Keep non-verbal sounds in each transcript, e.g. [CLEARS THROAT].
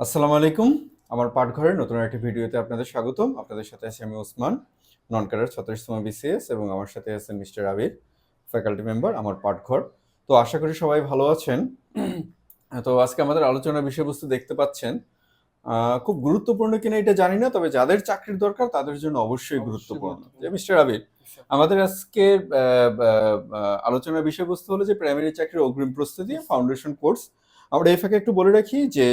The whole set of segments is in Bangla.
আসসালামু আলাইকুম। আমার পাঠঘরের নতুন একটি ভিডিওতে আপনাদের স্বাগতম। আপনাদের সাথে আছি আমি ওসমান নন ক্যাডার ছত্রিশতম বিসিএস এবং আমার সাথে আছেন মিস্টার আবির ফ্যাকাল্টি মেম্বার আমার পাঠঘর। তো আশা করি সবাই ভালো আছেন। তো আজকে আমাদের আলোচনার বিষয়বস্তু দেখতে পাচ্ছেন। খুব গুরুত্বপূর্ণ কিনা এটা জানি না তবে যাদের চাকরির দরকার তাদের জন্য অবশ্যই গুরুত্বপূর্ণ। যে মিস্টার আবির আমাদের আহ, আলোচনার বিষয়বস্তু হলো যে প্রাইমারি চাকরির অগ্রিম প্রস্তুতি ফাউন্ডেশন কোর্স আমরা এই ফাঁকে একটু বলে রাখি যে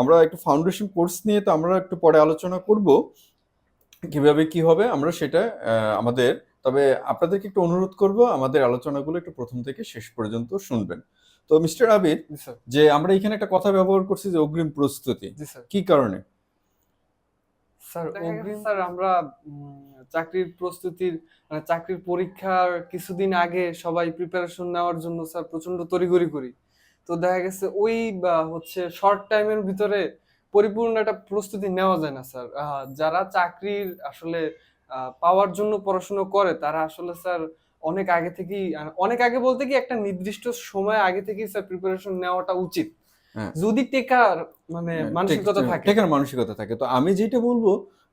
আমরা একটু ফাউন্ডেশন কোর্স নিয়ে তো আমরা একটু পরে আলোচনা করব কীভাবে কি হবে আমরা সেটা আমাদের তবে আপনাদেরকে একটু অনুরোধ করব আমাদের আলোচনাগুলো একটু প্রথম থেকে শেষ পর্যন্ত শুনবেন। তো মিস্টার আবির স্যার। যে আমরা এখানে একটা কথা ব্যবহার করছি যে অগ্রিম প্রস্তুতি কি কারণে? স্যার অগ্রিম স্যার আমরা চাকরির প্রস্তুতির মানে চাকরির পরীক্ষার কিছুদিন আগে সবাই প্রিপারেশন নেওয়ার জন্য স্যার প্রচণ্ড তড়িঘড়ি করি। তো দেখা গেছে ওই হচ্ছে শর্ট টাইমের ভিতরে পরিপূর্ণ একটা প্রস্তুতি নেওয়া যায় না স্যার যারা চাকরির আসলে পাওয়ার জন্য পড়াশোনা করে তারা আসলে স্যার অনেক আগে থেকেই অনেক আগে বলতে কি একটা নির্দিষ্ট সময় আগে থেকেই স্যার প্রিপারেশন নেওয়াটা উচিত। হ্যাঁ। যদি টেকার মানে মানসিকতা থাকে। টেকার মানসিকতা থাকে। তো আমি যেটা বলব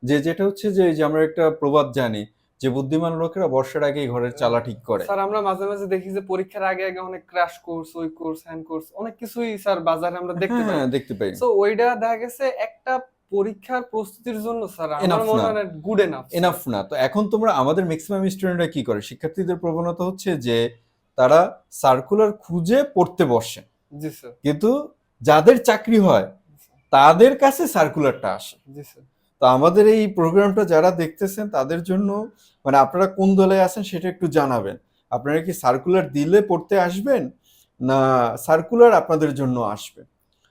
যে যেটা হচ্ছে যে আমরা একটা প্রবাদ জানি যে বুদ্ধিমান লোকেরা বর্ষার আগেই ঘরের চালা ঠিক করে। স্যার আমরা মাঝে মাঝে দেখি যে পরীক্ষার আগে আগে অনেক ক্র্যাশ কোর্স ওই কোর্স হ্যান্ড কোর্স অনেক কিছুই স্যার বাজারে আমরা দেখতে পাই। হ্যাঁ দেখতে পাই। সো ওইটা দেখা গেছে একটা পরীক্ষার প্রস্তুতির জন্য স্যার আমার মনে না। হয় গুড এনাফ এনাফ না। তো এখন তোমরা আমাদের ম্যাক্সিমাম স্টুডেন্টরা কি করে? শিক্ষার্থীদের প্রবণতা হচ্ছে যে তারা সার্কুলার খুঁজে পড়তে বসে। জি স্যার। কিন্তু যাদের চাকরি হয় তাদের কাছে সার্কুলারটা আসে। জি স্যার। তো আমাদের এই প্রোগ্রামটা যারা দেখতেছেন তাদের জন্য মানে আপনারা কোন দলে আছেন সেটা একটু জানাবেন। আপনারা কি সার্কুলার দিলে পড়তে আসবেন না সার্কুলার আপনাদের জন্য আসবে?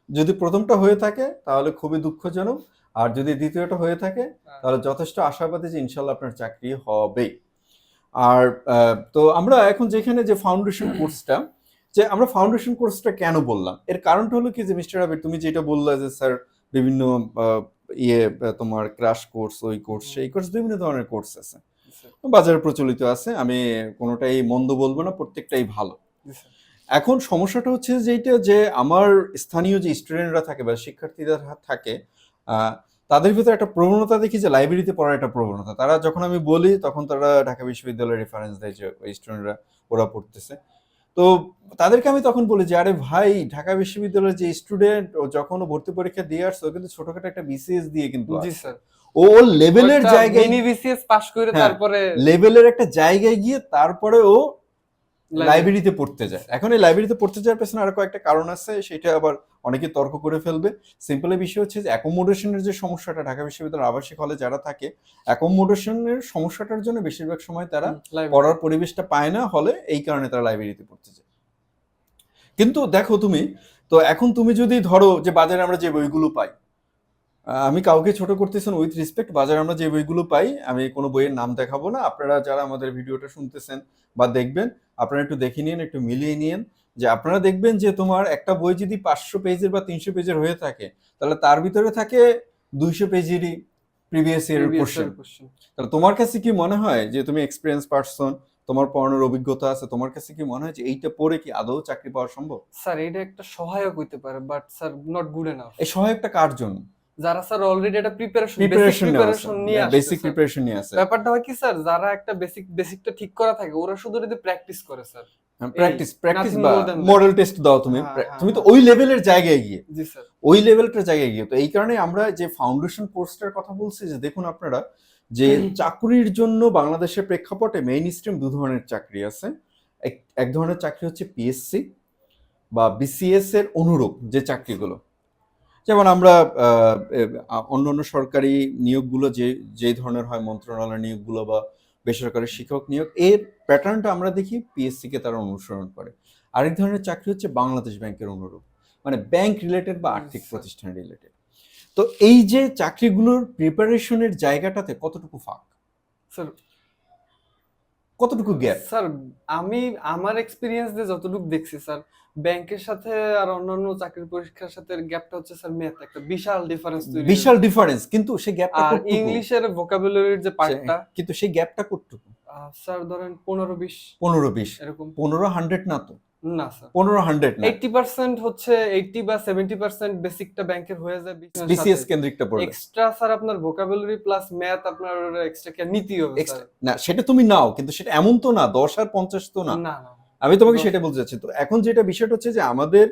যদি প্রথমটা হয়ে থাকে তাহলে খুবই দুঃখজনক। আর যদি দ্বিতীয়টা হয়ে থাকে তাহলে যথেষ্ট আশাবাদী যে ইনশাল্লাহ আপনার চাকরি হবে আর তো আমরা এখন যেখানে যে ফাউন্ডেশন কোর্সটা যে আমরা ফাউন্ডেশন কোর্সটা কেন বললাম? এর কারণটা হলো কি যে মিস্টার আবির তুমি যেটা বললে যে স্যার বিভিন্ন ইয়ে তোমার ক্রাশ কোর্স ওই কোর্স সেই কোর্স বিভিন্ন ধরনের কোর্স আছে। বাজারে প্রচলিত আছে আমি কোনোটাই মন্দ বলব না প্রত্যেকটাই ভালো। এখন সমস্যাটা হচ্ছে যেটা যে আমার স্থানীয় যে স্টুডেন্টরা থাকে বা শিক্ষার্থীরা থা- থাকে আহ, তাদের ভিতরে একটা প্রবণতা দেখি যে লাইব্রেরিতে পড়ার একটা প্রবণতা। তারা যখন আমি বলি তখন তারা ঢাকা বিশ্ববিদ্যালয়ের রেফারেন্স দেয় যে ওই স্টুডেন্টরা ওরা পড়তেছে। তো তাদেরকে আমি তখন বলি যে আরে ভাই ঢাকা বিশ্ববিদ্যালয়ের যে স্টুডেন্ট ও যখন ভর্তি পরীক্ষা দিয়ে আসছে কিন্তু ছোটখাটো একটা বিসিএস দিয়ে কিন্তু জি স্যার। ও লেভেলের জায়গায় মিনি বিসিএস পাস করে হ্যাঁ, তারপরে লেভেলের একটা জায়গায় গিয়ে তারপরে ও লাইব্রেরিতে পড়তে যায়। এখন এই লাইব্রেরিতে পড়তে যাওয়ার পেছনে আরও কয়েকটা কারণ আছে সেটা আবার অনেকে তর্ক করে ফেলবে। সিম্পল বিষয় হচ্ছে যে অ্যাকোমোডেশনের যে সমস্যাটা ঢাকা বিশ্ববিদ্যালয়ের আবাসিক হলে যারা থাকে অ্যাকোমোডেশনের সমস্যাটার জন্য বেশিরভাগ সময় তারা পড়ার পরিবেশটা পায় না হলে এই কারণে তারা লাইব্রেরিতে পড়তে যায়। কিন্তু দেখো তুমি তো এখন তুমি যদি ধরো যে বাজারে আমরা যে বইগুলো পাই আমি কাউকে ছোট করতেছেন উইথ রেসপেক্ট বাজারে আমরা যে বইগুলো পাই আমি কোনো বইয়ের নাম দেখাবো না। আপনারা যারা আমাদের ভিডিওটা শুনতেছেন বা দেখবেন আপনারা একটু দেখে নিন একটু মিলিয়ে নিন যে আপনারা দেখবেন যে তোমার একটা বই যদি পাঁচশো পেজের বা তিনশো পেজের হয়ে থাকে তাহলে তার ভিতরে থাকে দুইশো পেজেরই প্রিভিয়াস ইয়ারের Previous কোশ্চেন তাহলে তোমার কাছে কি মনে হয় যে তুমি এক্সপিরিয়েন্স পার্সন তোমার পড়ানোর অভিজ্ঞতা আছে তোমার কাছে কি মনে হয় যে এইটা পড়ে কি আদৌ চাকরি পাওয়া সম্ভব? স্যার এটা একটা সহায়ক হইতে পারে but sir not good enough এই সহায়কটা কার জন্য? যারা স্যার অলরেডি একটা প্রিপারেশন প্রিপারেশন নিয়ে আসছে। বেসিক প্রিপারেশন নিয়ে আছে ব্যাপারটা হয় কি স্যার যারা একটা বেসিক বেসিকটা ঠিক করা থাকে ওরা শুধু যদি প্র্যাকটিস করে স্যার প্র্যাকটিস প্র্যাকটিস বা. মডেল টেস্ট দাও তুমি। হ্যাঁ, হ্যাঁ, তুমি তো হ্যাঁ। ওই লেভেলের জায়গায় গিয়ে। জি স্যার ওই লেভেলটার জায়গায় গিয়ে। তো এই কারণে আমরা যে ফাউন্ডেশন কোর্সটার কথা বলছি যে দেখুন আপনারা যে চাকরির জন্য বাংলাদেশের প্রেক্ষাপটে মেইন স্ট্রিম দু ধরনের চাকরি আছে। এক- এক ধরনের চাকরি হচ্ছে পিএসসি বা বিসিএস এর অনুরূপ যে চাকরিগুলো। যেমন আমরা অন্য অন্য সরকারি নিয়োগগুলো যে যে ধরনের হয় মন্ত্রণালয়ের নিয়োগগুলো বা বেসরকারি শিক্ষক নিয়োগ এর প্যাটার্নটা আমরা দেখি পিএসসি কে তারা অনুসরণ করে। আরেক ধরনের চাকরি হচ্ছে বাংলাদেশ ব্যাংকের অনুরূপ মানে ব্যাংক রিলেটেড বা আর্থিক আচ্ছা। প্রতিষ্ঠান রিলেটেড তো এই যে চাকরিগুলোর প্রিপারেশনের জায়গাটাতে কতটুকু ফাঁক? স্যার কতটুকু গ্যাপ স্যার আমি আমার এক্সপিরিয়েন্স দিয়ে যতটুকু দেখছি স্যার ব্যাংকের সাথে আর অন্যান্য চাকরির পরীক্ষার সাথে গ্যাপটা হচ্ছে স্যার ম্যাথ একটা বিশাল ডিফারেন্স তৈরি বিশাল ডিফারেন্স কিন্তু সেই গ্যাপটা আর ইংলিশের ভোকাবুলারির যে পার্টটা কিন্তু সেই গ্যাপটা কতটুকু? স্যার ধরেন পনেরো বিশ। পনেরো বিশ। এরকম। পনেরো হান্ড্রেড না তো? না স্যার পনেরো হান্ড্রেড এইটটি পার্সেন্ট হচ্ছে এইটটি বা সেভেন্টি পার্সেন্ট বেসিকটা ব্যাংকের হয়ে যায় বিসিএস কেন্দ্রিকটা পড়বে। এক্সট্রা স্যার আপনার ভোকাবুলারি প্লাস ম্যাথ আপনার এক্সট্রা কে নিতেই হবে না সেটা তুমি নাও কিন্তু সেটা এমন তো না দশ আর পঞ্চাশ তো না। না না আমি তোমাকে সেটা বলতে চাচ্ছি তো এখন যেটা বিষয়টা হচ্ছে যে আমাদের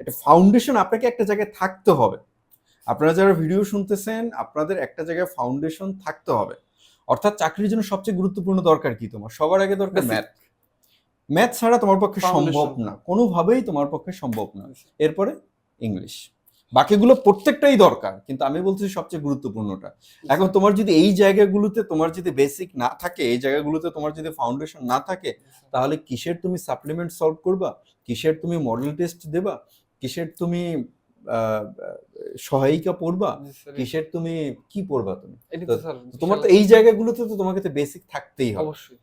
একটা ফাউন্ডেশন আপনাকে একটা জায়গায় থাকতে হবে। আপনারা যারা ভিডিও শুনতেছেন আপনাদের একটা জায়গায় ফাউন্ডেশন থাকতে হবে। অর্থাৎ চাকরির জন্য সবচেয়ে গুরুত্বপূর্ণ দরকার কি তোমার? সবার আগে দরকার ম্যাথ ম্যাথ ছাড়া তোমার পক্ষে সম্ভব না। কোনোভাবেই তোমার পক্ষে সম্ভব না। এরপরে ইংলিশ বাকিগুলো প্রত্যেকটাই দরকার কিন্তু আমি বলছি সবচেয়ে গুরুত্বপূর্ণটা। এখন তোমার যদি এই জায়গাগুলোতে তোমার যদি বেসিক না থাকে এই জায়গাগুলোতে তোমার যদি ফাউন্ডেশন না থাকে তাহলে কিসের তুমি সাপ্লিমেন্ট সলভ করবা? কিসের তুমি মডেল টেস্ট দেবা? কিসের তুমি আহ, সহায়িকা পড়বা? কিসের তুমি কি পড়বা তুমি? তোমার তো এই জায়গাগুলোতে তো তোমাকে তো বেসিক থাকতেই হবে। অবশ্যই।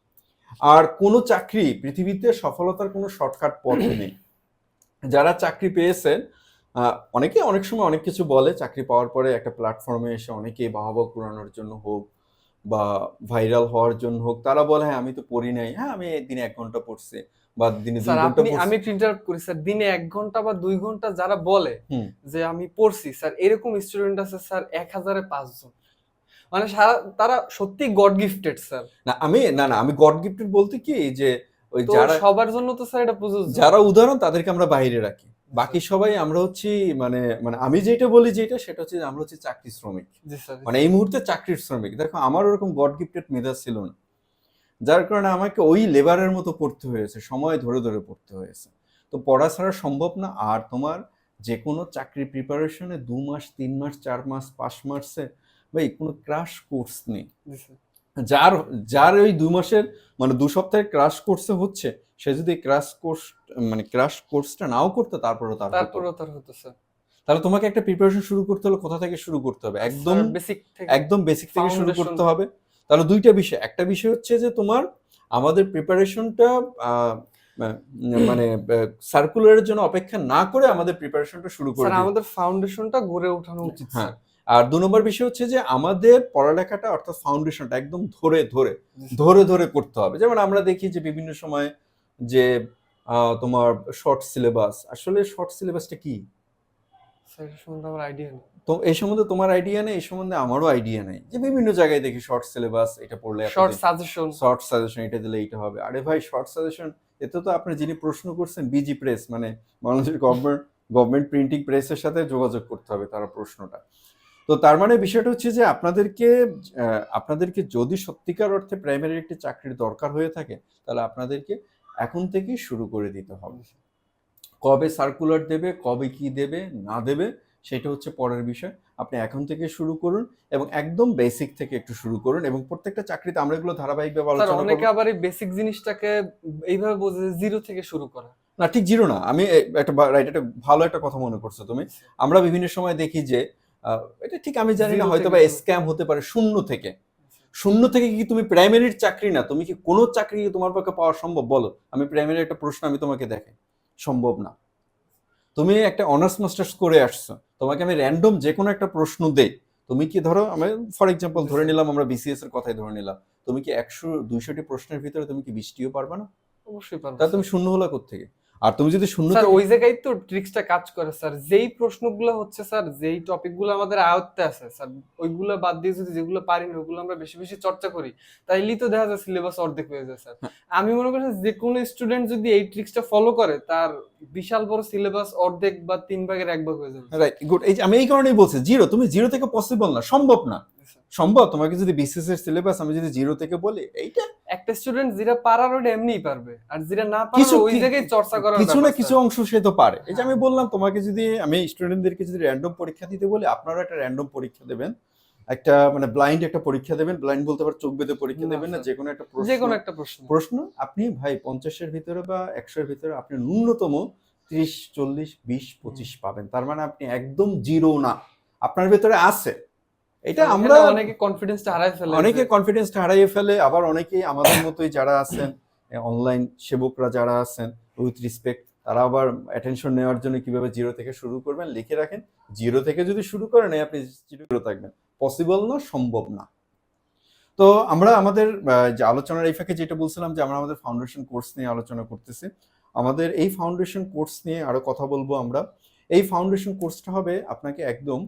আর কোনো চাকরি পৃথিবীতে সফলতার কোনো শর্টকাট পথ [CLEARS THROAT] নেই। যারা চাকরি পেয়েছেন অনেকে অনেক সময় অনেক কিছু বলে চাকরি পাওয়ার পরে একটা প্ল্যাটফর্মে এসে অনেকে বাহবা কুড়ানোর জন্য হোক বা ভাইরাল হওয়ার জন্য হোক তারা বলে হ্যাঁ আমি তো পড়ি নাই। হ্যাঁ আমি দিনে এক ঘণ্টা পড়ছি বা দিনে দুই ঘণ্টা আমি একটু ইন্টারাপ্ট করি স্যার দিনে এক ঘণ্টা বা দুই ঘণ্টা যারা বলে যে আমি পড়ছি। স্যার এরকম স্টুডেন্ট আছে স্যার এক হাজারে পাঁচজন। মানে তারা সত্যি গড গিফটেড স্যার না আমি না না আমি গড গিফটেড বলতে কি যে ওই যারা সবার জন্য তো স্যার এটা প্রযোজ্য। যারা উদাহরণ তাদেরকে আমরা বাইরে রাখি। বাকি সবাই আমরা হচ্ছি মানে মানে আমি যেটা বলি যেটা সেটা হচ্ছে আমরা হচ্ছে চাকরি শ্রমিক। মানে এই মুহূর্তে চাকরির শ্রমিক। দেখো আমার ওরকম গড গিফটেড মেধা ছিল না। যার কারণে আমাকে ওই লেবারের মতো পড়তে হয়েছে সময় ধরে ধরে পড়তে হয়েছে। তো পড়া ছাড়া সম্ভব না। আর তোমার যে কোনো চাকরি প্রিপারেশনে দু মাস তিন মাস চার মাস পাঁচ মাসে ভাই কোনো ক্রাশ কোর্স নেই। যার যার ওই দুই মাসের মানে দু সপ্তাহের ক্রাশ কোর্সে হচ্ছে সে যদি ক্রাশ কোর্স মানে ক্রাশ কোর্সটা নাও করতে তারপরে তার হতো। তারপরেও তার হতো স্যার তাহলে তোমাকে একটা প্রিপারেশন শুরু করতে হলে কোথা থেকে শুরু করতে হবে? একদম বেসিক থেকে একদম বেসিক থেকে শুরু করতে হবে। তাহলে দুইটা বিষয়। একটা বিষয় হচ্ছে যে তোমার আমাদের প্রিপারেশনটা মানে সার্কুলারের জন্য অপেক্ষা না করে আমাদের প্রিপারেশনটা শুরু করে স্যার আমাদের ফাউন্ডেশনটা গড়ে ওঠানো উচিত হ্যাঁ। আর দু নম্বর বিষয় হচ্ছে যে আমাদের পড়ালেখাটা অর্থাৎ ফাউন্ডেশনটা একদম ধরে ধরে ধরে ধরে করতে হবে। যেমন আমরা দেখি যে বিভিন্ন সময় যে তোমার শর্ট সিলেবাস আসলে শর্ট সিলেবাসটা কি? তো এই সম্বন্ধে তোমার আইডিয়া নেই এই সম্বন্ধে আমারও আইডিয়া নেই। যে বিভিন্ন জায়গায় দেখি শর্ট সিলেবাস এটা পড়লে শর্ট সাজেশন শর্ট সাজেশন এটা দিলে এইটা হবে। আরে ভাই শর্ট সাজেশন এতে তো আপনি যিনি প্রশ্ন করছেন বিজি প্রেস মানে বাংলাদেশের গভর্নমেন্ট গভর্নমেন্ট প্রিন্টিং প্রেসের সাথে যোগাযোগ করতে হবে তারা প্রশ্নটা। তো তার মানে বিষয়টা হচ্ছে যে আপনাদেরকে আপনাদেরকে যদি সত্যিকার অর্থে প্রাইমারি একটি চাকরির দরকার হয়ে থাকে তাহলে আপনাদেরকে এখন থেকেই শুরু করে দিতে হবে। কবে সার্কুলার দেবে কবে কি দেবে না দেবে সেটা হচ্ছে পরের বিষয়। আপনি এখন থেকে শুরু করুন এবং একদম বেসিক থেকে একটু শুরু করুন এবং প্রত্যেকটা চাকরিতে আমরা এগুলো ধারাবাহিকভাবে আলোচনা অনেকে আবার এই বেসিক জিনিসটাকে এইভাবে বোঝে জিরো থেকে শুরু করা। না ঠিক জিরো না। আমি একটা রাইট একটা ভালো একটা কথা মনে করছ তুমি। আমরা বিভিন্ন সময় দেখি যে এটা ঠিক আমি জানি না হয়তো বা স্ক্যাম হতে পারে শূন্য থেকে। শূন্য থেকে কি তুমি প্রাইমারির চাকরি না? তুমি কি কোনো চাকরি তোমার পক্ষে পাওয়া সম্ভব? বলো আমি প্রাইমারি একটা প্রশ্ন আমি তোমাকে দেখাই। সম্ভব না। তুমি একটা অনার্স মাস্টার্স করে আসছো তোমাকে আমি র্যান্ডম যে কোনো একটা প্রশ্ন দেই। তুমি কি ধরো আমি ফর এক্সাম্পল ধরে নিলাম আমরা বিসিএস এর কথাই ধরে নিলাম। তুমি কি একশো দুইশোটি প্রশ্নের ভিতরে তুমি কি বৃষ্টিও পারবে না? অবশ্যই পারব। তাহলে তুমি শূন্য হলা থেকে আর তুমি যদি শূন্য স্যার ওই জায়গায় তো ট্রিক্সটা কাজ করে স্যার। যেই প্রশ্নগুলো হচ্ছে স্যার যেই টপিকগুলো আমাদের আয়ত্তে আছে স্যার ওইগুলো বাদ দিয়ে যদি যেগুলো পারি না ওগুলো আমরা বেশি বেশি চর্চা করি তাইলেই তো দেখা যায় সিলেবাস অর্ধেক হয়ে যায় স্যার। হ্যাঁ। আমি মনে করি যে কোনো স্টুডেন্ট যদি এই ট্রিক্সটা ফলো করে তার বিশাল বড় সিলেবাস অর্ধেক বা তিন ভাগের এক ভাগ হয়ে যাবে রাইট গুড এই যে আমি এই কারণেই বলছি জিরো তুমি জিরো থেকে পসিবল না সম্ভব না। সম্ভব? তোমাকে যদি বিসিএস এর সিলেবাস আমি যদি জিরো থেকে বলি এইটা? একটা স্টুডেন্ট যেটা পারার ওটা এমনিই পারবে। আর যেটা না কিছু- ওই জায়গায় চর্চা করার কিছু না কিছু অংশ সে তো পারে। এই যে আমি হ্যাঁ। বললাম তোমাকে যদি আমি স্টুডেন্টদেরকে যদি র্যান্ডম পরীক্ষা দিতে বলি আপনারাও একটা র্যান্ডম পরীক্ষা দেবেন। একটা মানে ব্লাইন্ড একটা পরীক্ষা দেবেন। ব্লাইন্ড বলতে পারে চোখ বেঁধে পরীক্ষা দেবেন না। যে কোনো একটা প্রশ্ন। যে কোনো একটা প্রশ্ন। প্রশ্ন আপনি ভাই পঞ্চাশের ভিতরে বা একশোর ভিতরে আপনি ন্যূনতম ত্রিশ চল্লিশ বিশ পঁচিশ পাবেন। তার মানে আপনি একদম জিরো না। আপনার ভেতরে আছে। এটা আমরা অনেকে কনফিডেন্সটা হারায় ফেলে। অনেকে কনফিডেন্সটা হারিয়ে ফেলে আবার অনেকেই আমাদের মতোই যারা আছেন অনলাইন সেবকরা যারা আছেন উইথ রিসপেক্ট তারা আবার অ্যাটেনশন নেওয়ার জন্য কীভাবে জিরো থেকে শুরু করবেন লিখে রাখেন। জিরো থেকে যদি শুরু করেন আপনি জিরো থাকবেন। পসিবল না সম্ভব না। তো আমরা আমাদের যে আলোচনার এই ফাঁকে যেটা বলছিলাম যে আমরা আমাদের ফাউন্ডেশন কোর্স নিয়ে আলোচনা করতেছি আমাদের এই ফাউন্ডেশন কোর্স নিয়ে আরও কথা বলব আমরা। এই ফাউন্ডেশন কোর্সটা হবে আপনাকে একদম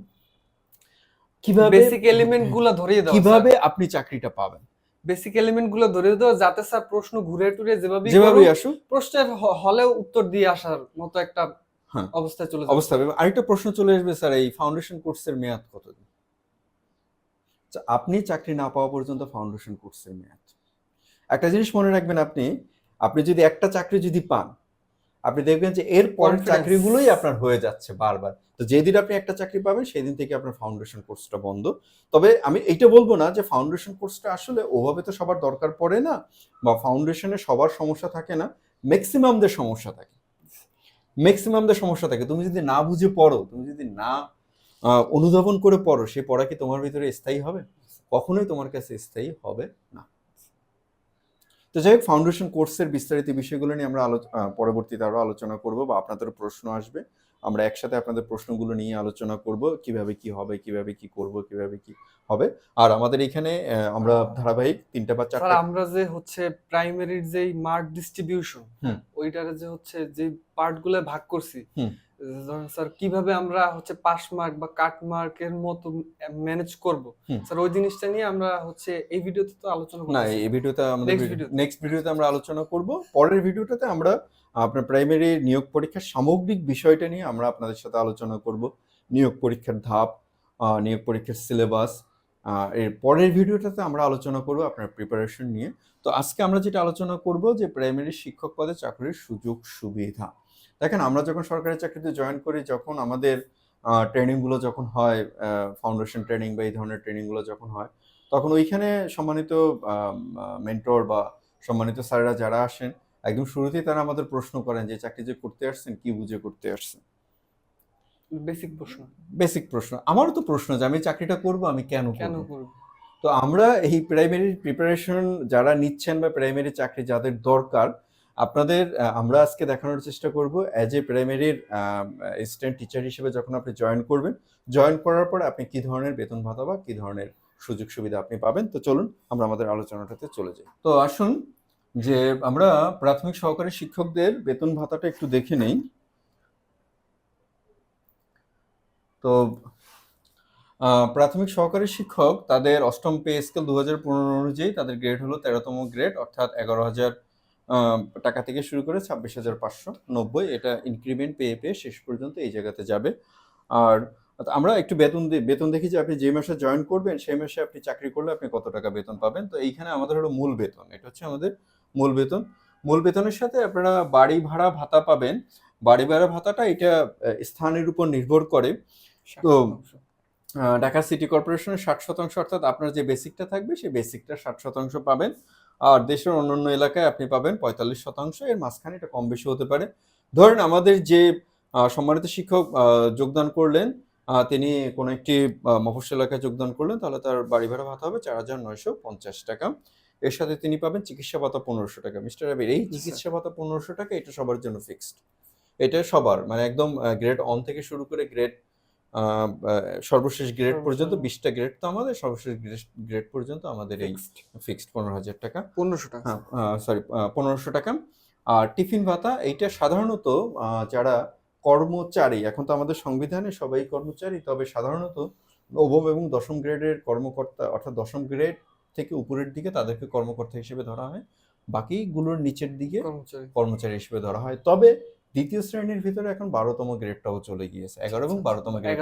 কীভাবে বেসিক এলিমেন্টগুলো ধরিয়ে দাও কীভাবে আপনি চাকরিটা পাবেন? বেসিক এলিমেন্টগুলো ধরিয়ে দাও যাতে স্যার প্রশ্ন ঘুরে টুরে যেভাবে যেভাবেই আসুক। প্রশ্নের হলেও উত্তর দিয়ে আসার মতো একটা হ্যাঁ। অবস্থায় চলে অবস্থা আরেকটা প্রশ্ন চলে আসবে স্যার এই ফাউন্ডেশন কোর্সের মেয়াদ কতদিন? আচ্ছা, আপনি চাকরি না পাওয়া পর্যন্ত ফাউন্ডেশন কোর্সের মেয়াদ। একটা জিনিস মনে রাখবেন আপনি আপনি যদি একটা চাকরি যদি পান আপনি দেখবেন যে এর পরের চাকরিগুলোই আপনার হয়ে যাচ্ছে বারবার। তো যেদিন আপনি একটা চাকরি পাবেন সেই দিন থেকে আপনার ফাউন্ডেশন কোর্সটা বন্ধ। তবে আমি এইটা বলব না যে ফাউন্ডেশন কোর্সটা আসলে ওভাবে তো সবার দরকার পড়ে না বা ফাউন্ডেশনে সবার সমস্যা থাকে না ম্যাক্সিমামদের সমস্যা থাকে। ম্যাক্সিমামদের সমস্যা থাকে। তুমি যদি না বুঝে পড়ো তুমি যদি না অনুধাবন করে পড়ো সে পড়া কি তোমার ভিতরে স্থায়ী হবে? কখনোই তোমার কাছে স্থায়ী হবে না। তো যাই হোক ফাউন্ডেশন কোর্সের বিস্তারিত বিষয়গুলো নিয়ে আমরা আলো পরবর্তীতে আরও আলোচনা করব বা আপনাদের প্রশ্ন আসবে আমরা একসাথে আপনাদের প্রশ্নগুলো নিয়ে আলোচনা করব কীভাবে কি হবে কীভাবে কি করব কীভাবে কি হবে আর আমাদের এখানে আমরা ধারাবাহিক তিনটা বা চারটা আমরা যে হচ্ছে প্রাইমারির যেই মার্ক ডিস্ট্রিবিউশন। ওইটারে যে হচ্ছে যে পার্টগুলো ভাগ করছি। ধরেন স্যার কীভাবে আমরা হচ্ছে পাস মার্ক বা কাট মার্কের মতো ম্যানেজ করব? স্যার ওই জিনিসটা নিয়ে আমরা হচ্ছে এই ভিডিওতে তো আলোচনা না এই ভিডিওতে আমাদের তে। নেক্সট ভিডিওতে। আমরা আলোচনা করব। পরের ভিডিওটাতে আমরা আপনার প্রাইমারি নিয়োগ পরীক্ষার সামগ্রিক বিষয়টা নিয়ে আমরা আপনাদের সাথে আলোচনা করব। নিয়োগ পরীক্ষার ধাপ নিয়োগ পরীক্ষার সিলেবাস এর পরের ভিডিওটাতে আমরা আলোচনা করব আপনার প্রিপারেশন নিয়ে। তো আজকে আমরা যেটা আলোচনা করব যে প্রাইমারি শিক্ষক পদে চাকরির সুযোগ সুবিধা দেখেন আমরা যখন সরকারি চাকরিতে জয়েন করি যখন আমাদের ট্রেনিংগুলো যখন হয় ফাউন্ডেশন ট্রেনিং বা এই ধরনের ট্রেনিংগুলো যখন হয় তখন ওইখানে সম্মানিত মেন্টর বা সম্মানিত স্যারেরা যারা আসেন একদম শুরুতেই তারা আমাদের প্রশ্ন করেন যে চাকরি যে করতে আসছেন কি বুঝে করতে আসছেন? বেসিক প্রশ্ন। বেসিক প্রশ্ন। আমারও তো প্রশ্ন যে আমি চাকরিটা করব আমি কেন কেন করব? তো আমরা এই প্রাইমারি প্রিপারেশন যারা নিচ্ছেন বা প্রাইমারি চাকরি যাদের দরকার আপনাদের আমরা আজকে দেখানোর চেষ্টা করব অ্যাজ এ প্রাইমারির অ্যাসিস্ট্যান্ট টিচার হিসেবে যখন আপনি জয়েন করবেন জয়েন করার পর আপনি কি ধরনের বেতন ভাতা বা কি ধরনের সুযোগ সুবিধা আপনি পাবেন? তো চলুন আমরা আমাদের আলোচনাটাতে চলে যাই। তো আসুন যে আমরা প্রাথমিক সহকারী শিক্ষকদের বেতন ভাতাটা একটু দেখে নেই। তো প্রাথমিক সহকারী শিক্ষক তাদের অষ্টম পে স্কেল দু হাজার পনেরো অনুযায়ী তাদের গ্রেড হলো তেরোতম গ্রেড অর্থাৎ এগারো হাজার টাকা থেকে শুরু করে ছাব্বিশ হাজার পাঁচশো নব্বই এটা ইনক্রিমেন্ট পেয়ে পেয়ে শেষ পর্যন্ত এই জায়গাতে যাবে। আর আমরা একটু বেতন বেতন দেখি যে আপনি যে মাসে জয়েন করবেন সেই মাসে আপনি চাকরি করলে আপনি কত টাকা বেতন পাবেন? তো এইখানে আমাদের হলো মূল বেতন এটা হচ্ছে আমাদের মূল বেতন। মূল বেতনের সাথে আপনারা বাড়ি ভাড়া ভাতা পাবেন। বাড়ি ভাড়া ভাতাটা এটা স্থানের উপর নির্ভর করে। তো ঢাকা সিটি কর্পোরেশনের ষাট শতাংশ অর্থাৎ আপনার যে বেসিকটা থাকবে সেই বেসিকটা ষাট শতাংশ পাবেন। আর দেশের অন্যান্য এলাকায় আপনি পাবেন পঁয়তাল্লিশ শতাংশ এর মাঝখানে এটা কম বেশি হতে পারে। ধরেন আমাদের যে সম্মানিত শিক্ষক যোগদান করলেন তিনি কোনো একটি মফস্বল এলাকায় যোগদান করলেন তাহলে তার বাড়ি ভাড়া ভাতা হবে চার হাজার নয়শো পঞ্চাশ টাকা। এর সাথে তিনি পাবেন চিকিৎসা ভাতা পনেরোশো টাকা। মিস্টার আবির এই চিকিৎসা ভাতা পনেরোশো টাকা এটা সবার জন্য ফিক্সড এটা সবার মানে একদম গ্রেড অন থেকে শুরু করে গ্রেড সর্বশেষ গ্রেড পর্যন্ত বিশটা গ্রেড তো আমাদের সর্বশেষ গ্রেড পর্যন্ত আমাদের এই ফিক্সড পনেরো হাজার টাকা। পনেরোশো টাকা। হ্যাঁ সরি পনেরোশো টাকা। আর টিফিন ভাতা এইটা সাধারণত যারা কর্মচারী এখন তো আমাদের সংবিধানে সবাই কর্মচারী তবে সাধারণত নবম এবং দশম গ্রেডের কর্মকর্তা অর্থাৎ দশম গ্রেড থেকে উপরের দিকে তাদেরকে কর্মকর্তা হিসেবে ধরা হয়। বাকিগুলোর নিচের দিকে কর্মচারী হিসেবে ধরা হয়। তবে দ্বিতীয় শ্রেণির ভিতরে এখন বারোতম গ্রেডটাও চলে গিয়েছে। এগারো এবং বারোতম গ্রেড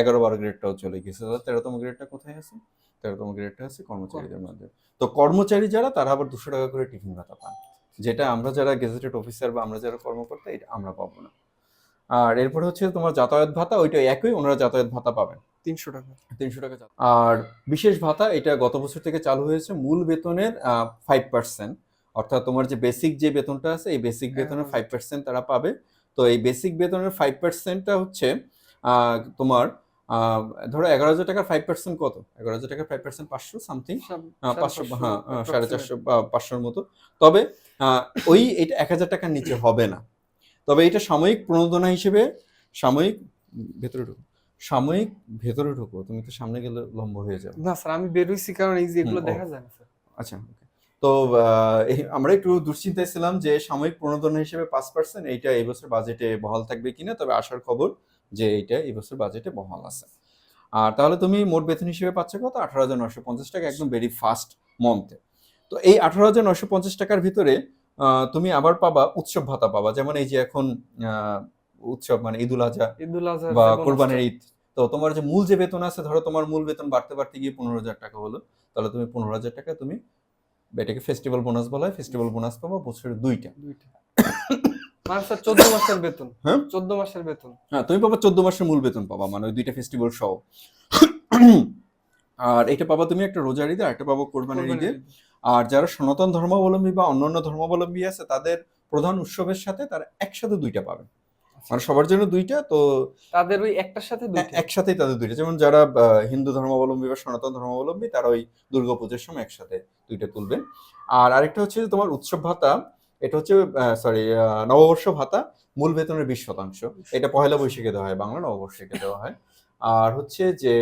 এগারো বারো। গ্রেডটাও চলে গিয়েছে। তাহলে তেরোতম গ্রেডটা কোথায় আছে? তেরোতম গ্রেডটা আছে কর্মচারীদের মধ্যে। তো কর্মচারী যারা তারা আবার দুশো টাকা করে টিফিন ভাতা পান। যেটা আমরা যারা গেজেটেড অফিসার বা আমরা যারা কর্মকর্তা এটা আমরা পাবো না। আর এরপরে হচ্ছে তোমার যাতায়াত ভাতা ওইটা একই ওনারা যাতায়াত ভাতা পাবেন। তিনশো টাকা। তিনশো টাকা আর বিশেষ ভাতা এটা গত বছর থেকে চালু হয়েছে। মূল বেতনের ফাইভ পার্সেন্ট অর্থাৎ তোমার যে বেসিক যে বেতনটা আছে এই বেসিক বেতনের হ্যাঁ। ফাইভ পার্সেন্ট তারা পাবে। তো এই বেসিক বেতনের ফাইভ পার্সেন্টটা হচ্ছে তোমার ধরো এগারো হাজার টাকার ফাইভ পার্সেন্ট কত? এগারো হাজার টাকার ফাইভ পার্সেন্ট পাঁচশো সামথিং পাঁচশো হ্যাঁ সাড়ে চারশো পাঁচশোর মতো। তবে ওই এটা এক হাজার টাকার নিচে হবে না। তবে এটা সাময়িক প্রণোদনা হিসেবে সাময়িক ভেতরে ঢুকো। সাময়িক ভেতরে ঢুকো তুমি তো সামনে গেলে লম্ব হয়ে যাবে। না স্যার আমি বেরোইছি কারণ এই যে এগুলো দেখা যায় না স্যার। আচ্ছা. তো আমরা একটু দুশ্চিন্তায় ছিলাম যে সাময়িক প্রণোদনা হিসেবে পাঁচ পার্সেন্ট এইটা এই বছর বাজেটে বহাল থাকবে কিনা তবে আসার খবর যে এইটা এই বছর বাজেটে বহাল আছে। আর তাহলে তুমি মোট বেতন হিসেবে পাচ্ছ কত? আঠারো হাজার নশো পঞ্চাশ টাকা একদম ভেরি ফাস্ট মন্থে তো এই আঠারো হাজার নশো পঞ্চাশ টাকার ভিতরে তুমি আবার পাবা উৎসব ভাতা পাবা যেমন এই যে এখন উৎসব মানে ঈদুল আজহা ঈদুল আজহা বা কোরবানির ঈদ। তো তোমার যে মূল যে বেতন আছে ধরো তোমার মূল বেতন বাড়তে বাড়তে গিয়ে পনেরো হাজার টাকা হলো তাহলে তুমি পনেরো হাজার টাকা তুমি এটাকে ফেস্টিভ্যাল বোনাস বলা হয়। ফেস্টিভ্যাল বোনাস পাবো বছরে দুইটা। দুইটা। মানে স্যার চোদ্দ মাসের বেতন। হ্যাঁ? চোদ্দ মাসের বেতন। হ্যাঁ তুমি পাবা চোদ্দ মাসের মূল বেতন পাবা মানে ওই দুইটা ফেস্টিভ্যাল সহ। আর এটা পাবা তুমি একটা রোজার ঈদে আর একটা পাবো কোরবানির ঈদে। আর যারা সনাতন ধর্মাবলম্বী বা অন্যান্য ধর্মাবলম্বী আছে তাদের প্রধান উৎসবের সাথে তারা একসাথে দুইটা পাবে মানে সবার জন্য দুইটা তো তাদের ওই একটার সাথে দুইটা। একসাথেই তাদের দুইটা। যেমন যারা হিন্দু ধর্মাবলম্বী বা সনাতন ধর্মাবলম্বী তারা ওই দুর্গাপূজার সময় একসাথে দুইটা তুলবেন। আর আরেকটা হচ্ছে যে তোমার উৎসব ভাতা এটা হচ্ছে সরি নববর্ষ ভাতা মূল বেতনের বিশ শতাংশ। এটা পহেলা বৈশাখে দেওয়া হয় বাংলা নববর্ষকে দেওয়া হয়। আর হচ্ছে যে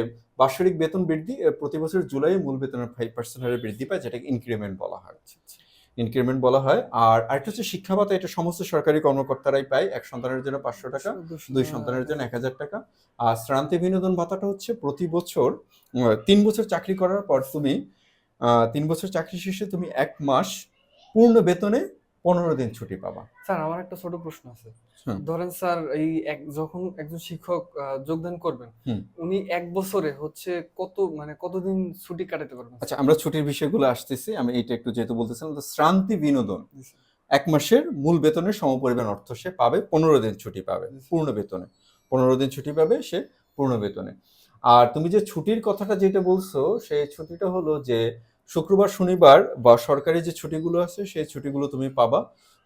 বাৎসরিক বেতন বৃদ্ধি প্রতি বছর জুলাই মূল বেতনের ফাইভ পার্সেন্ট হারে বৃদ্ধি পায় যেটাকে ইনক্রিমেন্ট বলা হয়। ইনক্রিমেন্ট বলা হয়। আর আরেকটা হচ্ছে শিক্ষা ভাতা এটা সমস্ত সরকারি কর্মকর্তারাই পায়। এক সন্তানের জন্য পাঁচশো টাকা দুই সন্তানের জন্য এক হাজার টাকা। আর শ্রান্তি বিনোদন ভাতাটা হচ্ছে প্রতি বছর তিন বছর চাকরি করার পর তুমি তিন বছর চাকরি শেষে তুমি এক মাস পূর্ণ বেতনে পনেরো দিন ছুটি পাবা। স্যার আমার একটা ছোট প্রশ্ন আছে। ধরেন স্যার এই যখন একজন শিক্ষক যোগদান করবেন উনি এক বছরে হচ্ছে কত মানে কতদিন ছুটি কাটাতে পারবেন আচ্ছা আমরা ছুটির বিষয়গুলো আসতেছি। আমি এইটা একটু যেহেতু বলতেছিলাম শ্রান্তি বিনোদন। এক মাসের মূল বেতনের সমপরিমাণ অর্থ সে পাবে পনেরো দিন ছুটি পাবে পূর্ণ বেতনে। পনেরো দিন ছুটি পাবে সে পূর্ণ বেতনে। আর তুমি যে ছুটির কথাটা যেটা বলছো সেই ছুটিটা হলো যে শুক্রবার শনিবার বা সরকারি যে ছুটিগুলো আছে সেই ছুটিগুলো তুমি পাবা।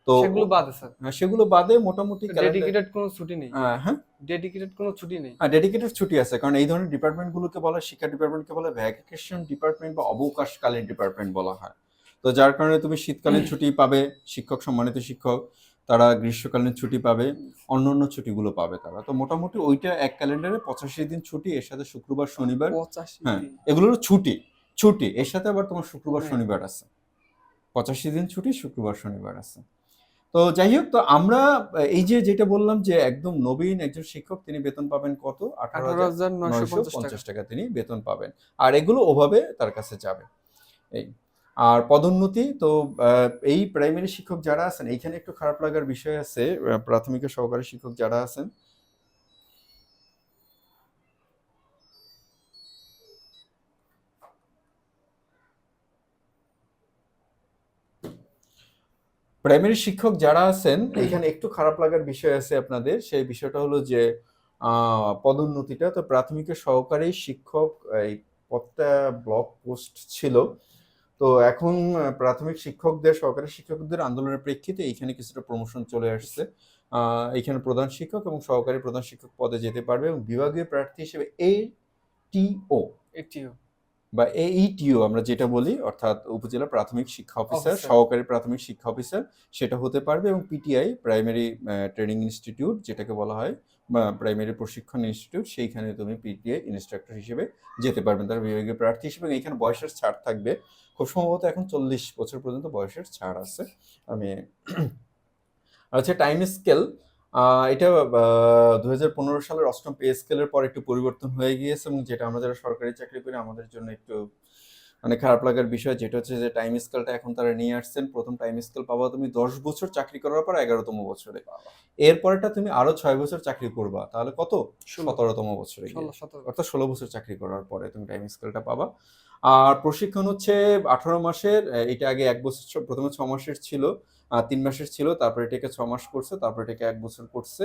তো সেগুলো বাদে স্যার হ্যাঁ, সেগুলো বাদে মোটামুটি ডেডিকেটেড কোনো ছুটি নেই? হ্যাঁ। ডেডিকেটেড কোনো ছুটি নেই? হ্যাঁ ডেডিকেটেড ছুটি আছে। কারণ এই ধরনের ডিপার্টমেন্টগুলোকে বলা হয় শিক্ষা ডিপার্টমেন্টকে বলা ভ্যাকেশন ডিপার্টমেন্ট বা অবকাশকালীন ডিপার্টমেন্ট বলা হয়। তো যার কারণে তুমি শীতকালীন ছুটি পাবে শিক্ষক সম্মানিত শিক্ষক তারা গ্রীষ্মকালীন ছুটি পাবে অন্য অন্য ছুটিগুলো পাবে তারা। তো মোটামুটি ওইটা এক ক্যালেন্ডারে পঁচাশি দিন ছুটি এর সাথে শুক্রবার শনিবার পঁচাশি হ্যাঁ দিন। এগুলো হলো ছুটি। ছুটি এর সাথে আবার তোমার শুক্রবার। শনিবার আছে। পঁচাশি দিন ছুটি শুক্রবার শনিবার আছে। তো যাই হোক তো আমরা এই যে যেটা বললাম যে একদম নবীন একজন শিক্ষক তিনি বেতন পাবেন কত? আঠারো হাজার নয়শো পঞ্চাশ টাকা। তিনি বেতন পাবেন। আর এগুলো ওভাবে তার কাছে যাবে। এই। আর পদোন্নতি তো আহ, এই প্রাইমারি শিক্ষক যারা আছেন এইখানে একটু খারাপ লাগার বিষয় আছে প্রাথমিক সহকারী শিক্ষক যারা আছেন প্রাইমারি শিক্ষক যারা আছেন, এখানে একটু খারাপ লাগার বিষয় আছে আপনাদের। সেই বিষয়টা হলো যে পদোন্নতিটা তো প্রাথমিকের সহকারী শিক্ষক, এই পদটা ব্লক পোস্ট ছিল। তো এখন প্রাথমিক শিক্ষকদের, সহকারী শিক্ষকদের আন্দোলনের প্রেক্ষিতে এখানে কিছুটা প্রমোশন চলে আসছে। এখানে প্রধান শিক্ষক এবং সহকারী প্রধান শিক্ষক পদে যেতে পারবে এবং বিভাগীয় প্রার্থী হিসেবে এ টিও এটিও বা এইটিও আমরা যেটা বলি অর্থাৎ উপজেলা প্রাথমিক শিক্ষা অফিসার অফিসার। সহকারী প্রাথমিক শিক্ষা অফিসার সেটা হতে পারবে এবং পিটিআই প্রাইমারি ট্রেনিং ইনস্টিটিউট যেটাকে বলা হয় বা প্রাইমারি প্রশিক্ষণ ইনস্টিটিউট সেইখানে তুমি পিটিআই ইনস্ট্রাক্টর হিসেবে যেতে পারবেন তার বিভাগীয় প্রার্থী হিসেবে এখানে বয়সের ছাড় থাকবে খুব সম্ভবত এখন চল্লিশ বছর পর্যন্ত বয়সের ছাড় আছে আমি আচ্ছা টাইম স্কেল এটা দু হাজার পনেরো সালের অষ্টম পে স্কেলের পর একটু পরিবর্তন হয়ে গিয়েছে এবং যেটা আমরা যারা সরকারি চাকরি করি আমাদের জন্য একটু মানে খারাপ লাগার বিষয় যেটা হচ্ছে যে টাইম স্কেলটা এখন তারা নিয়ে আসছেন। প্রথম টাইম স্কেল পাবা তুমি দশ বছর চাকরি করার পর এগারোতম বছরে। এরপরটা তুমি আরও ছয় বছর চাকরি করবা তাহলে কত? সতেরোতম বছরে ষোলো অর্থাৎ ষোলো বছর চাকরি করার পরে তুমি টাইম স্কেলটা পাবা। আর প্রশিক্ষণ হচ্ছে আঠারো মাসের এটা আগে এক বছর প্রথমে ছ মাসের ছিল। তিন মাসের ছিল তারপরে এটাকে ছ মাস করছে তারপরে এটাকে এক বছর করছে।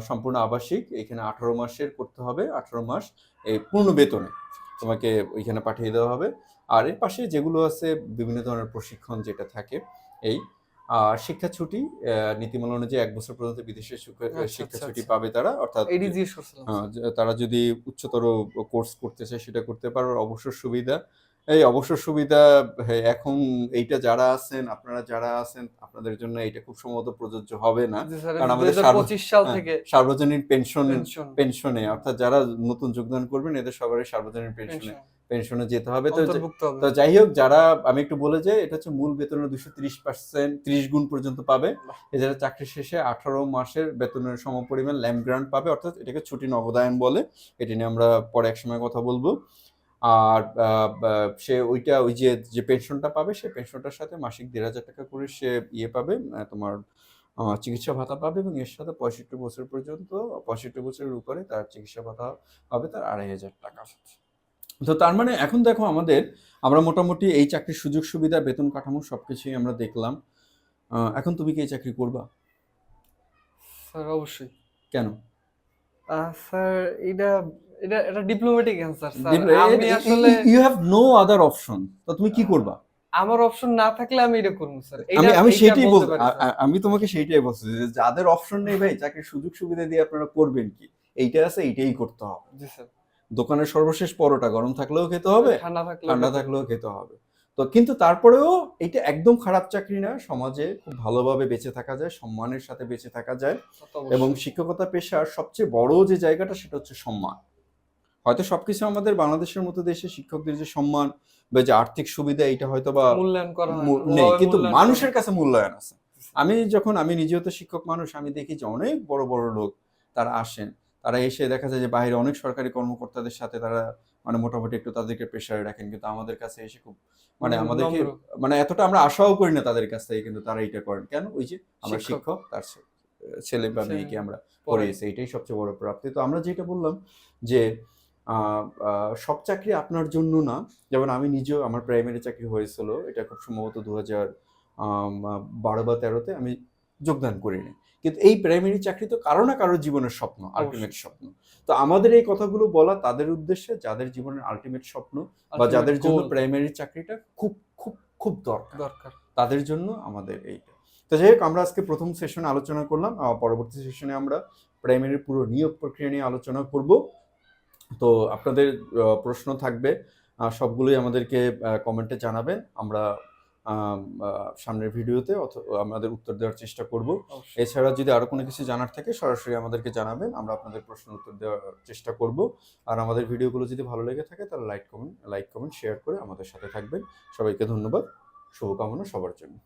সম্পূর্ণ আবাসিক এখানে আঠারো মাসের করতে হবে আঠারো মাস এই পূর্ণ বেতনে তোমাকে ওইখানে পাঠিয়ে দেওয়া হবে। আর এর পাশে যেগুলো আছে বিভিন্ন ধরনের প্রশিক্ষণ যেটা থাকে এই আর শিক্ষা ছুটি নীতিমালা অনুযায়ী এক বছর পর্যন্ত বিদেশে সুখ- আচ্ছা, শিক্ষা আচ্ছা, ছুটি আচ্ছা। পাবে তারা অর্থাৎ হ্যাঁ, তারা যদি উচ্চতর কোর্স করতে চায় সেটা করতে পারবে অবসর সুবিধা। এই অবসর সুবিধা হ্যাঁ, এখন এইটা যারা আছেন আপনারা যারা আছেন আপনাদের জন্য এটা খুব সম্ভবত প্রযোজ্য হবে না। কারণ আমাদের পঁচিশ সাল হ্যাঁ, থেকে। সার্বজনীন পেনশন পেনশন। অর্থাৎ যারা নতুন যোগদান করবেন এদের সবারই সার্বজনীন পেনশনে পেনশনে। যেতে হবে। তো যে- যাই হোক যারা আমি একটু বলে যাই এটা হচ্ছে মূল বেতনের দুশো ত্রিশ পার্সেন্ট ত্রিশ গুণ পর্যন্ত পাবে। এছাড়া চাকরি শেষে আঠারো মাসের বেতনের সমপরিমাণ ল্যাম্প গ্রান্ট পাবে অর্থাৎ এটাকে ছুটি নগদায়ন বলে এটি নিয়ে আমরা পরে এক সময় কথা বলব। আর সে ওইটা ওই যে যে পেনশনটা পাবে সে পেনশনটার সাথে মাসিক দেড় হাজার টাকা করে সে ইয়ে পাবে তোমার চিকিৎসা ভাতা পাবে এবং এর সাথে পঁয়ষট্টি বছর পর্যন্ত পঁয়ষট্টি বছরের উপরে তার চিকিৎসা ভাতা পাবে তার আড়াই হাজার টাকা। তো তার মানে এখন দেখো আমাদের আমরা মোটামুটি এই চাকরির সুযোগ সুবিধা বেতন কাঠামো সবকিছুই আমরা দেখলাম। এখন তুমি কি এই চাকরি করবা? স্যার অবশ্যই। কেন? স্যার এটা এটা এটা ডিপ্লোম্যাটিক অ্যান্সার স্যার আমি আসলে you have no other option তো তুমি কি করবা? আমার অপশন না থাকলে আমি এটা করব স্যার আমি আমি সেটাই। আ- আমি তোমাকে সেইটাই বলছি যে যাদের অপশন নেই ভাই চাকরির সুযোগ সুবিধা দিয়ে আপনারা করবেন কি? এইটা আছে এইটাই করতে হবে। জি স্যার দোকানের সর্বশেষ পরোটা গরম থাকলেও খেতে হবে ঠান্ডা থাকলে ঠান্ডা থাকলেও খেতে হবে। তো কিন্তু তারপরেও এটা একদম খারাপ চাকরি না। সমাজে খুব ভালোভাবে বেঁচে থাকা যায় সম্মানের সাথে বেঁচে থাকা যায়। এবং শিক্ষকতা পেশার সবচেয়ে বড় যে জায়গাটা সেটা হচ্ছে সম্মান। হয়তো সবকিছু আমাদের বাংলাদেশের মতো দেশে শিক্ষকদের যে সম্মান বা যে আর্থিক সুবিধা এটা হয়তো বা মূল্যায়ন করা হয় নেই কিন্তু মানুষের কাছে মূল্যায়ন আছে। আমি যখন আমি নিজেও তো শিক্ষক মানুষ আমি দেখি যে অনেক বড় বড় লোক তারা আসেন। তারা এসে দেখা যায় যে বাইরে অনেক সরকারি কর্মকর্তাদের সাথে তারা মানে মোটামুটি একটু তাদেরকে প্রেশারে রাখেন কিন্তু আমাদের কাছে এসে খুব মানে আমাদেরকে মানে এতটা আমরা আশাও করি না তাদের কাছ থেকে কিন্তু তারা এটা করেন। কেন? ওই যে আমরা শিক্ষক। তার ছেলে বা মেয়েকে আমরা। পড়িয়েছি এটাই সবচেয়ে বড় প্রাপ্তি তো আমরা যেটা বললাম যে সব চাকরি আপনার জন্য না। যেমন আমি নিজেও আমার প্রাইমারি চাকরি হয়েছিল এটা খুব সম্ভবত দু হাজার বারো বা তেরোতে আমি যোগদান করিনি। কিন্তু এই প্রাইমারি চাকরি তো কারও না কারও জীবনের স্বপ্ন আলটিমেট স্বপ্ন। তো আমাদের এই কথাগুলো বলা তাদের উদ্দেশ্যে যাদের জীবনের আলটিমেট স্বপ্ন বা যাদের জন্য প্রাইমারি চাকরিটা খুব খুব খুব দরকার। দরকার। তাদের জন্য আমাদের এইটা। তো যাই হোক আমরা আজকে প্রথম সেশনে আলোচনা করলাম পরবর্তী সেশনে আমরা প্রাইমারির পুরো নিয়োগ প্রক্রিয়া নিয়ে আলোচনা করব। তো আপনাদের প্রশ্ন থাকবে সবগুলোই আমাদেরকে কমেন্টে জানাবেন। আমরা সামনের ভিডিওতে আমাদের উত্তর দেওয়ার চেষ্টা করব। এছাড়া যদি আরও কোনো কিছু জানার থাকে সরাসরি আমাদেরকে জানাবেন আমরা আপনাদের প্রশ্ন উত্তর দেওয়ার চেষ্টা করব। আর আমাদের ভিডিওগুলো যদি ভালো লেগে থাকে তাহলে like comment like comment share করে আমাদের সাথে থাকবেন। সবাইকে ধন্যবাদ। শুভকামনা সবার জন্য।